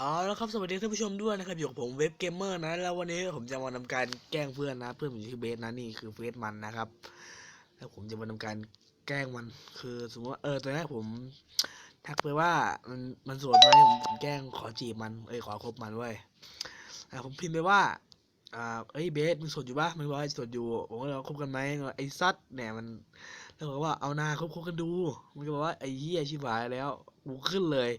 อ๋อแล้วครับสวัสดีท่านผู้ชมด้วยนะครับอยู่กับผมเว็บเกมเมอร์นะ แล้ววันนี้ผมจะมาทำการแกล้งเพื่อนนะ เพื่อนผมชื่อเบสนะนี่คือเฟซมันนะครับ แล้วผมจะมาทำการแกล้งมันคือสมมติว่าเออตอนแรกผมทักไปว่ามันมันโสดไหมผมผมแกล้งขอจีบมันเอ้ยขอคบมันเว้ยอ่ผมพิมพ์ไปว่าอ่าเอ้ยเบสมึงโสดอยู่ปะมันบอกว่าโสดอยู่ผมก็เลยว่าคบกันไหมไอ้ซัดเนี่ยมันแล้วผมก็ว่าเอานาคบคบกันดู มันก็บอกว่าไอ้เหี้ยชิบหายแล้วกูขึ้นเลย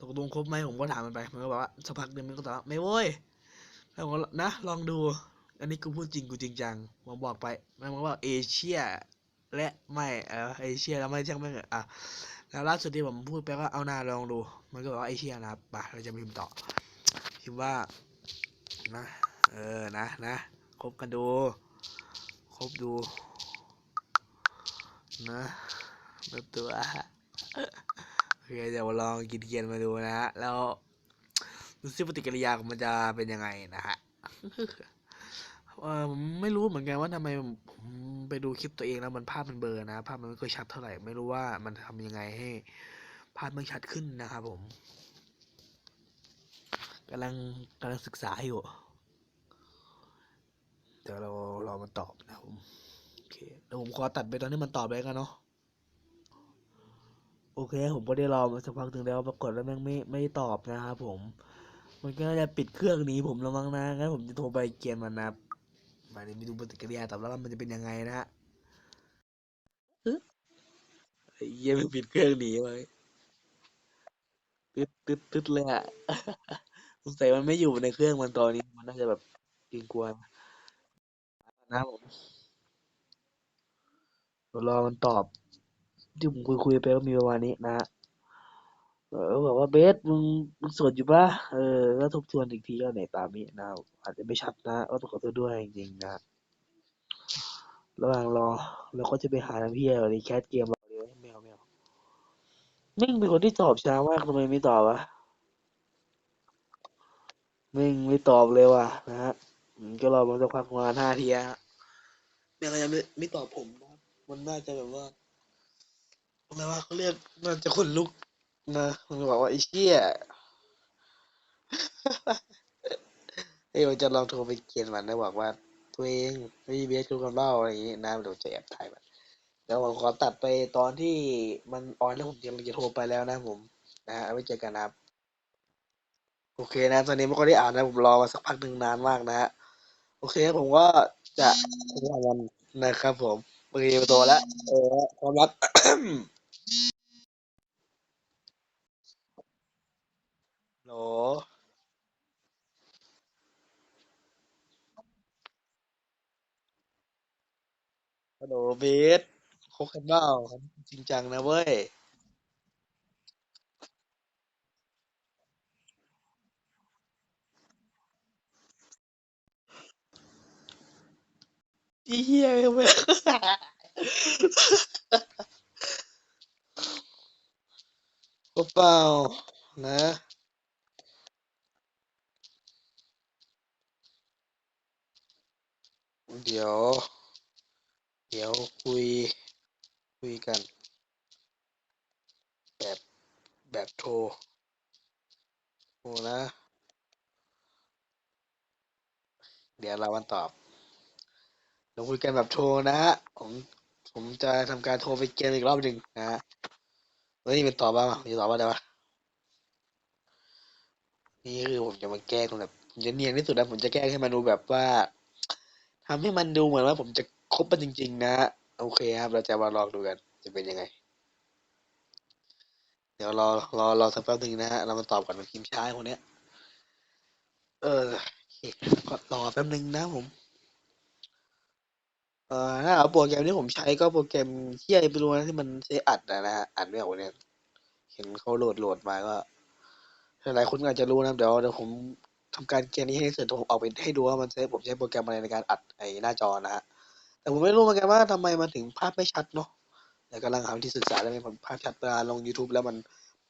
ตกลงครบไหมผมก็ถามมันไป มันก็บอกว่าสักพักหนึ่งมันก็ตอบว่าไม่โว้ยแล้วผมก็นะ ลองดู อันนี้กูพูดจริงกูจริงจังผมบอกไปมันบอกว่าเอเชีย และไม่เออเอเชียแล้วไม่ใช่ไม่เถออะแล้วล่าสุดที่ผมพูดไปว่าเอาหน้าลองดู มันก็บอกว่าเอเชียนะครับไปเราจะพิมพ์ต่อพิมพ์ว่านะเออนะนะคบกันดูคบดูนะแบบตัว เคเดี๋ยวลองกินเกียนมาดูนะฮะ แล้วดูซิปฏิกิริยาของมันจะเป็นยังไงนะฮะเออไม่รู้เหมือนกันว่าทำไมผมไปดูคลิปตัวเองแล้วมันภาพมันเบลอนะ ภาพมันไม่ค่อยชัดเท่าไหร่ ไม่รู้ว่ามันทำยังไงให้ ภาพมันชัดขึ้นนะครับผมกำลังกำลังศึกษาอยู่เดี๋ยวเรารอมันตอบนะผมโอเคเดี๋ยวผมขอตัดไปตอนที่มันตอบเลยกันเนาะ โอเค ผมก็ได้รอมาสักพักหนึ่งแล้วปรากฏว่าแม่งไม่ไม่ตอบนะครับผม มันก็น่าจะปิดเครื่องหนี้ผมแล้วมั้งนะงั้นผมจะโทรไปเกียนมันนะครับมาเดี๋ยวไปดูปฏิกิริยาตอบรับว่ามันจะเป็นยังไงนะฮะอึ๊ะไอ้เยี่ยมันปิดเครื่องหนีไปตึ๊ดตึ๊ดตึ๊ดเลยอะสงสัยมันไม่อยู่ในเครื่องมันตอนนี้มันน่าจะแบบเกรงกลัวนะครับผมเดี๋ยวรอมันตอบ ที่ผมคุยคุยไปก็มีประมาณนี้นะฮะเออบอกว่าเบสมึงมึงโสดอยู่ปะเออแล้วทบทวนอีกทีก็ไหนตามนี้นะอาจจะไม่ชัดนะก็ต้องขอโทษด้วยจริงๆนะระหว่างรอเราก็จะไปหาน้ำพี่แอลในแคสเกมเราเดียวแมวแมวมิ่งเป็นคนที่ตอบช้ามากทำไมไม่ตอบวะมิ่งไม่ตอบเลยว่ะนะฮะก็รอมาสักพักประมาณห้าทีฮะแม่งก็ยังไม่ไม่ตอบผมนะมันน่าจะแบบว่า อะไรว่าเขาเรียกน่าจะขนลุกนะมันบอกว่าไอ้เชี่ยเอ้ยมันจะลองโทรไปเกียนมันนะบอกว่า ตัวเองไม่เบสคือคนเล่าอะไรอย่างงี้นะเดี๋ยวจะแอบถ่ายมันแล้วผมขอตัดไปตอนที่มันออนแล้วผมกำลังจะโทรไปแล้วนะผมนะฮะไว้เจอกันนะครับโอเคนะ ตอนนี้ไม่ค่อยได้อ่านนะผมรอมาสักพักหนึ่งนานมากนะฮะโอเคผมก็จะทรหามันนะครับผมเปิดประตูแล้วเออความรัก โหลฮัลโหลเบสคบกันเปล่าครับจริงจังนะเว้ย อีเหี้ยเว้ยคบเปล่านะ เดี๋ยว เดี๋ยวคุย คุยกัน แบบแบบโทรโทรนะ เดี๋ยวเราวันตอบเราคุยกันแบบโทรนะฮะผมผมจะทำการโทรไปเกมอีกรอบหนึ่งนะฮะแล้วนี่เป็นตอบบ้างมีตอบว่าอะไรวะนี่คือผมจะมาแกล้งแบบจะเนียนที่สุดนะผมจะแกล้งให้มันดูแบบว่า ทำให้มันดูเหมือนว่าผมจะคบมันจริง ๆนะโอเคครับ เราจะมาลองดูกัน จะเป็นยังไง เดี๋ยวรอรอรอสักแป๊บหนึ่งนะฮะเรามาตอบก่อนมันพิมช้าคนเนี้ย เออโอเคก็รอแป๊บหนึ่งนะผมเอ่อถ้าเอาโปรแกรมที่ผมใช้ก็โปรแกรมเที่ไอไม่รู้นะที่มันใช้อัดนะนะฮะอัดไม่ออกเนี่ยเห็นเขาโหลดโหลดมาก็หลายคนอาจจะรู้นะเดี๋ยวเดี๋ยวผม ทำการเกมนี้ให้เสร็จผมเอาไปให้ดูว่ามันใช้ผมใช้โปรแกรมอะไรในการอัดไอ้หน้าจอนะฮะ แต่ผมไม่รู้เหมือนกันว่าทำไมมันถึงภาพไม่ชัดเนาะแต่กำลังหาวิธีศึกษาแล้วมันภาพชัดเวลาลง YouTube แล้วมัน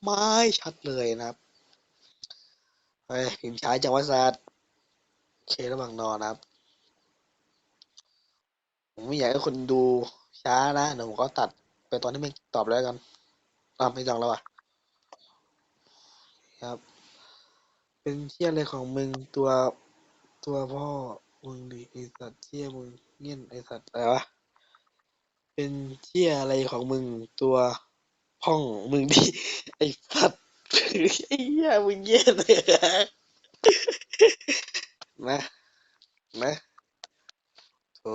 ไม่ชัดเลยนะครับเฮ้ยพิมพ์ใช้จังว่าซัดโอเคระหว่างนอนนะครับ ผมไม่อยากให้คนดูช้านะเดี๋ยวผมก็ตัดไปตอนที่ไม่ตอบแล้วกันอ่าไม่จังแล้วอะครับ เป็นเชี่ยอะไรของมึง ตัว ตัวพ่อมึงดิไอสัตว์เชี่ยมึงเงี้ยนไอสัตว์อะไรวะ เป็นเชี่ยอะไรของมึง ตัวพ่องมึงดิไอสัตว์ไอ้เหี้ยมึงเงี้ยเลยนะนะโธ่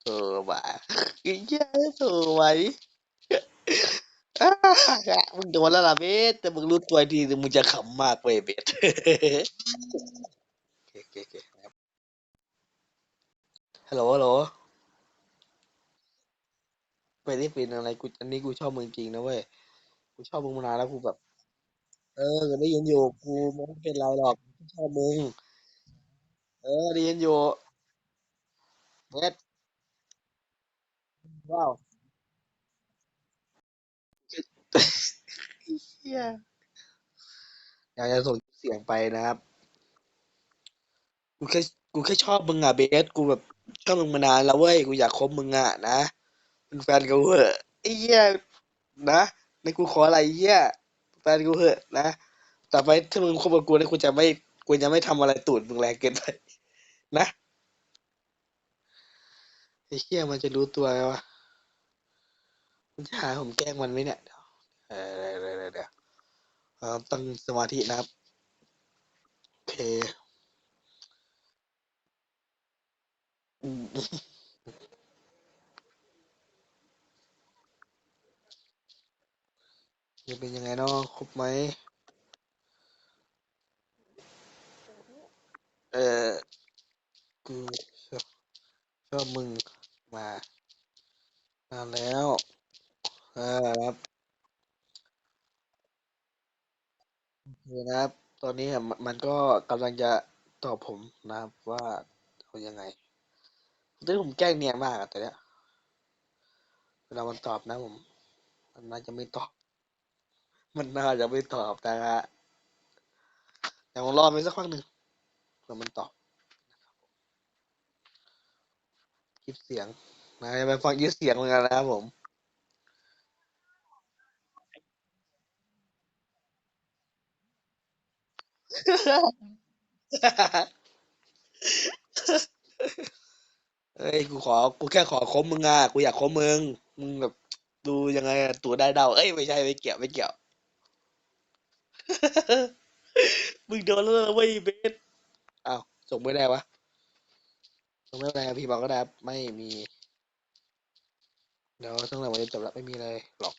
โธ่บ่าไอ้เหี้ยโธ่ไว้ อ้ามึงโดนแล้วล่ะเบสแต่มึงรู้ตัวทีมึงจะขำมากเว้ยเบสโอเคโอเคฮัลโหลฮัลโหลไปนี่เป็นอะไรกูอันนี้กูชอบมึงจริงนะเว้ยกูชอบมึงมานานแล้วกูแบบ เออได้ยินอยู่กูไม่เป็นไรหรอกกูชอบมึง เออได้ยินอยู่เบสว้าว เฮียอยากจะส่งเสียงไปนะครับ กูแค่กูแค่ชอบมึงอะเบส กูแบบชอบมึงมานานแล้วเว้ย กูอยากคบมึงอะนะเป็นแฟนกูเหอะไอ้เหี้ยนะในกูขออะไรเหี้ยแฟนกูเหอะนะต่อไปถ้ามึงคบกับกูเนี่ยกูจะไม่กูจะไม่ทำอะไรตูดมึงแรงเกินไปนะไอ้เหี้ยมันจะรู้ตัวไหมวะมันจะหาผมแกล้งมันไหมเนี่ย เดี๋ยวเออเดี๋ยวตั้งสมาธินะครับ โอเค จะเป็นยังไงเนาะครบไหมเออกูชอบชอบมึงมานานแล้วเออครับ โอเคนะครับ ตอนนี้อะมันมัน ก็กำลังจะตอบผมนะครับว่าเอายังไงตอนนี้ผมแกล้งเนียนมากอะแต่เนี้ยเวลามันตอบนะผม มันน่าจะไม่ตอบ มันน่าจะไม่ตอบนะฮะแต่ผมรอไปสักพักหนึ่งเผื่อมันตอบคลิปเสียงนะจะไปฟังคลิปเสียงเหมือนกันนะครับผม เอ้ยกูขอกูแค่ขอคบมึงอะกูอยากคบมึงมึงแบบดูยังไงอะตัวได้เดาเอ้ยไม่ใช่ไม่เกี่ยวไม่เกี่ยว มึงโดนแล้วนะเว้ยเบสอ้าวส่งไม่ได้วะส่งไม่ได้ครับพี่บอกก็ได้ครับไม่มีเดี๋ยวตั้งแต่วันนี้จบแล้วไม่มีอะไรหรอก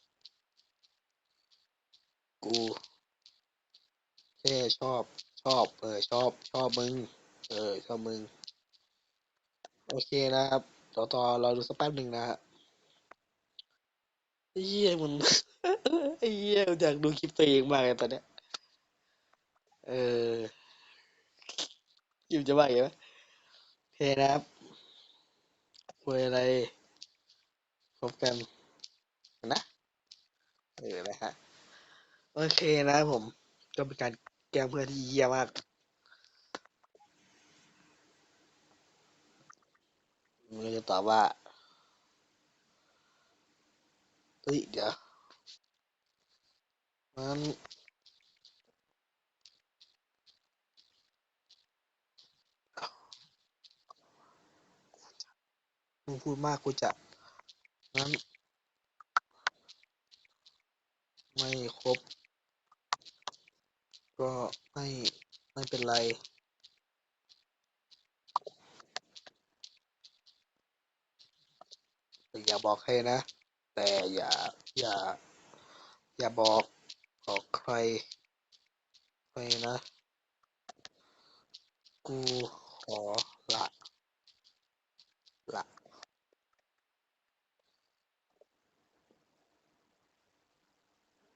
กู แค่ชอบชอบ เออ ชอบ ชอบมึง เออ ชอบมึง โอเคนะครับ ต่อต่อเราดูสักแป๊บหนึ่งนะฮะไอ้เหี้ยมันไอ้เหี้ยอยากดูคลิปตัวเองมากเลยตอนเนี้ย เออยิมจะว่าอย่างไรโอเคนะครับคุยอะไรพบกันนะ เออนะฮะ โอเคนะผม ก็เป็นการ ล้งเพื่อนที่เยี่ยมากมันก็จะตอบว่า เฮ้ย เดี๋ยว มันมึงพูดมากกูจะงั้น ไม่ครบ ก็ไม่ไม่เป็นไรแต่อย่าบอกใครนะ แต่อย่าอย่า อย่าบอกบอกใครใครนะ กูขอละละ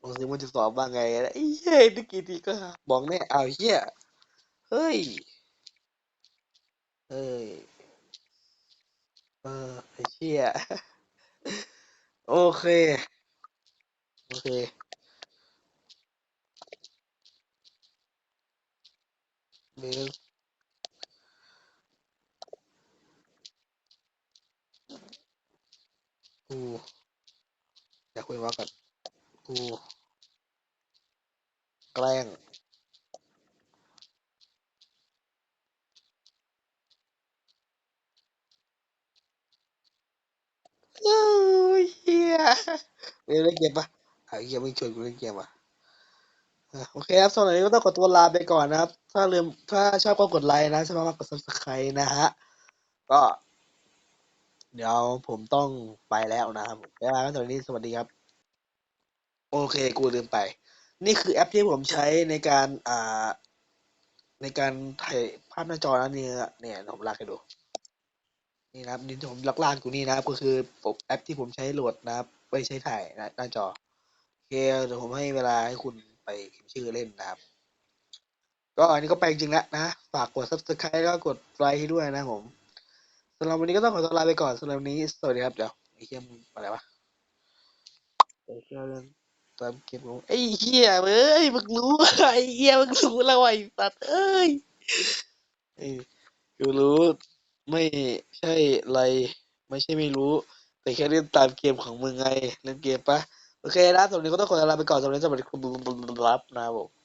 องซิมันจะสอบว่าไงนะไอ้เหี้ยนึกกี่ทีก็บอกแน่เอาเหี้ยเฮ้ยเฮ้ยเออไอ้เหี้ยโอเค โอเคเบสกูอยากคุยว่ากันกู แกล้ง เฮ้ยเฮีเล่นเกมปะอ้เฮียไม่ชวนกูเล่นเกมปะโอเคครับสำหรับนี้ก็ต้องขอตัวลาไปก่อนนะครับ ถ้าลืมถ้าชอบก็กดไลค์นะชอบมากกด subscribe นะฮะ ก็ เดี๋ยวผมต้องไปแล้วนะครับแล้วสำหรับนี้สวัสดีครับ โอเค กูลืมไป นี่คือแอปที่ผมใช้ในการ อ่า ในการถ่ายภาพหน้าจอนะเนี่ยเนี่ยผมลากให้ดู นี่นะครับนี่ผมลักลานกูนี่นะครับ ก็คือแอปที่ผมใช้โหลดนะครับไว้ใช้ถ่ายหน้าจอโอเคเดี๋ยวผมให้เวลาให้คุณไปพิมพ์ชื่อเล่นนะครับ ก็อันนี้ก็ไปจริงแล้วนะ ฝากกด subscribe แล้วกดไลค์ให้ด้วยนะผมสำหรับวันนี้ก็ต้องขอตัวลาไปก่อนสำหรับวันนี้ สวัสดีครับ เดี๋ยวไอ้เหี้ยมอะไรวะไอ้เหี้ยเรื่อง ตามเกมของไอ้เหี้ยเอ้ยมึงรู้ไอ้เหี้ยมึงรู้แล้วไอ้สัตว์เอ้ยเอ้ยกูรู้ไม่ใช่อะไร ไม่ใช่ไม่รู้ แต่แค่เล่นตามเกมของมึงไงเล่นเกมปะโอเคนะสำหรับวันนี้ก็ต้องขอลาไปก่อนสำหรับนนี้สวัสดีครับนะครับผม